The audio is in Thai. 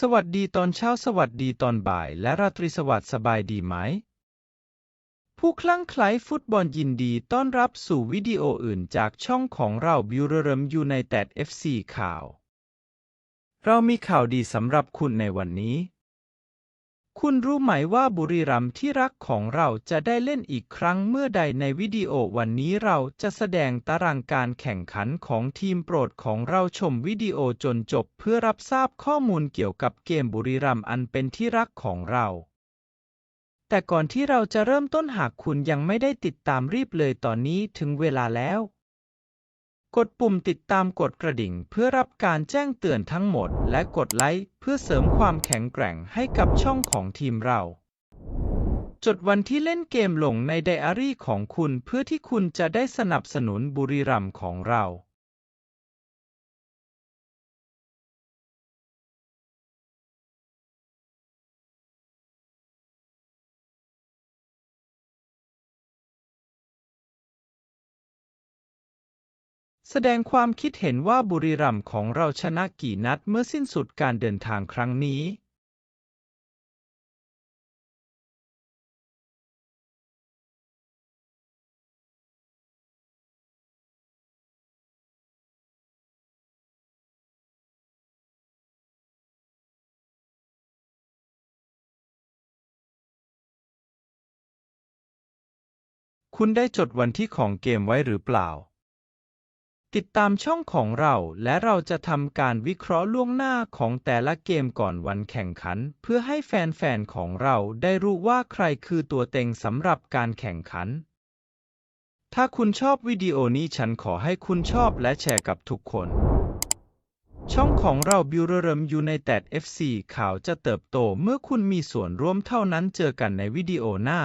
สวัสดีตอนเช้าสวัสดีตอนบ่าย และราตรีสวัสดิ์สบายดีไหม ผู้คลั่งไคล้ฟุตบอลยินดีต้อนรับสู่วิดีโออื่นจากช่องของเราบิวเรมยูไนเต็ดเอฟซีข่าว เรามีข่าวดีสำหรับคุณในวันนี้ คุณรู้ไหมว่าบุรีรัมย์ที่รักของเราจะได้เล่นอีกครั้งเมื่อใดในวิดีโอวันนี้เราจะแสดงตารางการแข่งขันของทีมโปรดของเราชมวิดีโอจนจบเพื่อรับทราบข้อมูลเกี่ยวกับเกมบุรีรัมย์อันเป็นที่รักของเรา แต่ก่อนที่เราจะเริ่มต้นหากคุณยังไม่ได้ติดตามรีบเลยตอนนี้ถึงเวลาแล้ว กดปุ่มติดตามกดกระดิ่งเพื่อรับการแจ้งเตือนทั้งหมด และกดไลค์ เพื่อเสริมความแข็งแกร่งให้กับช่องของทีมเรา จดวันที่เล่นเกมลงในไดอารี่ของคุณเพื่อที่คุณจะได้สนับสนุนบุรีรัมย์ของเรา แสดงความคิดเห็นว่าบุรีรัมย์ของเราชนะกี่นัดเมื่อสิ้นสุดการเดินทางครั้งนี้คุณได้จดวันที่ของเกมไว้หรือเปล่า ติดตามช่องของเราและเราจะทำการวิเคราะห์ล่วงหน้าของแต่ละเกมก่อนวันแข่งขัน เพื่อให้แฟนๆ ของเราได้รู้ว่าใครคือตัวเต็งสำหรับการแข่งขัน ถ้าคุณชอบวิดีโอนี้ฉันขอให้คุณชอบและแชร์กับทุกคน ช่องของเราบิวเรมยูไนเต็ด FC ข่าวจะเติบโตเมื่อคุณมีส่วนร่วมเท่านั้นเจอกันในวิดีโอหน้า